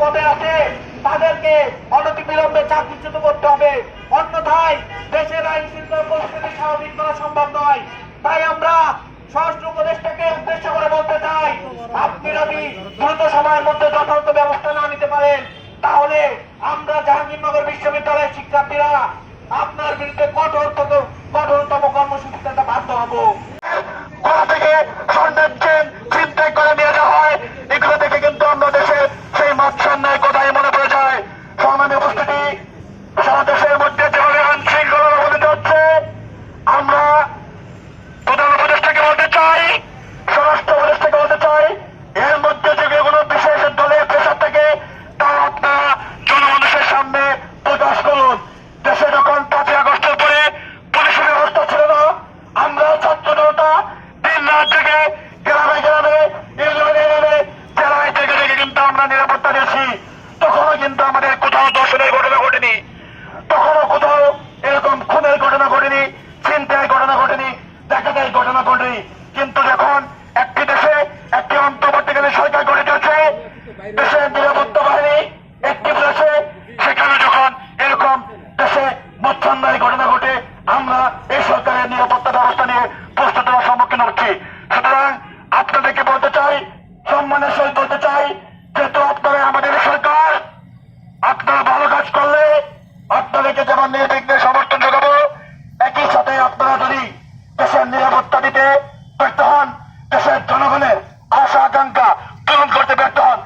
পদে আছে, তাদেরকে অনতি বিলম্বে চাকরিচ্যুত করতে হবে। অন্যথায় দেশের আইন শৃঙ্খলা পরিস্থিতি স্বাভাবিক করা সম্ভব নয়। তাই আমরা স্বরাষ্ট্র উপদেষ্টাকে উদ্দেশ্য করে বলতে চাই আপনি যদি দ্রুত সময়ের মধ্যে যথাযথ ব্যবস্থা না নিতে পারেন, তাহলে আমরা জাহাঙ্গীরনগর বিশ্ববিদ্যালয়ের শিক্ষার্থীরা আপনার বিরুদ্ধে কঠোর কঠোরতম কর্মসূচিতে বাধ্য হব। আমরা নিরাপত্তা দিয়েছি, তখনও কিন্তু আমাদের কোথাও দর্শনের ঘটনা ঘটেনি। তখনও কোথাও এরকম খুনের ঘটনা ঘটেনি চিন্তায় ঘটনা ঘটেনি, দেখা যায় ঘটনা ঘটেনি। কিন্তু যখন একটি দেশে একটি অন্তর্বর্তীকালীন সরকার গঠিত হচ্ছে দেশের নিরাপত্তা বাহিনী একটি দেশে, সেখানে যখন এরকম দেশে মচ্ছন্দায় ঘটনা ঘটে, আমরা এই সরকারের নিরাপত্তা ব্যবস্থা নিয়ে প্রস্তুতার সম্মুখীন হচ্ছি। সুতরাং আপনাদেরকে বলতে চাই, সম্মানের সহিত বলতে চাই আপনাদেরকে যেমন নির্বিঘ্নে সমর্থন যোগাবো, একই সাথে আপনারা যদি দেশের নিরাপত্তা দিতে ব্যর্থ হন, দেশের জনগণের আশা আকাঙ্ক্ষা পূরণ করতে ব্যর্থ হন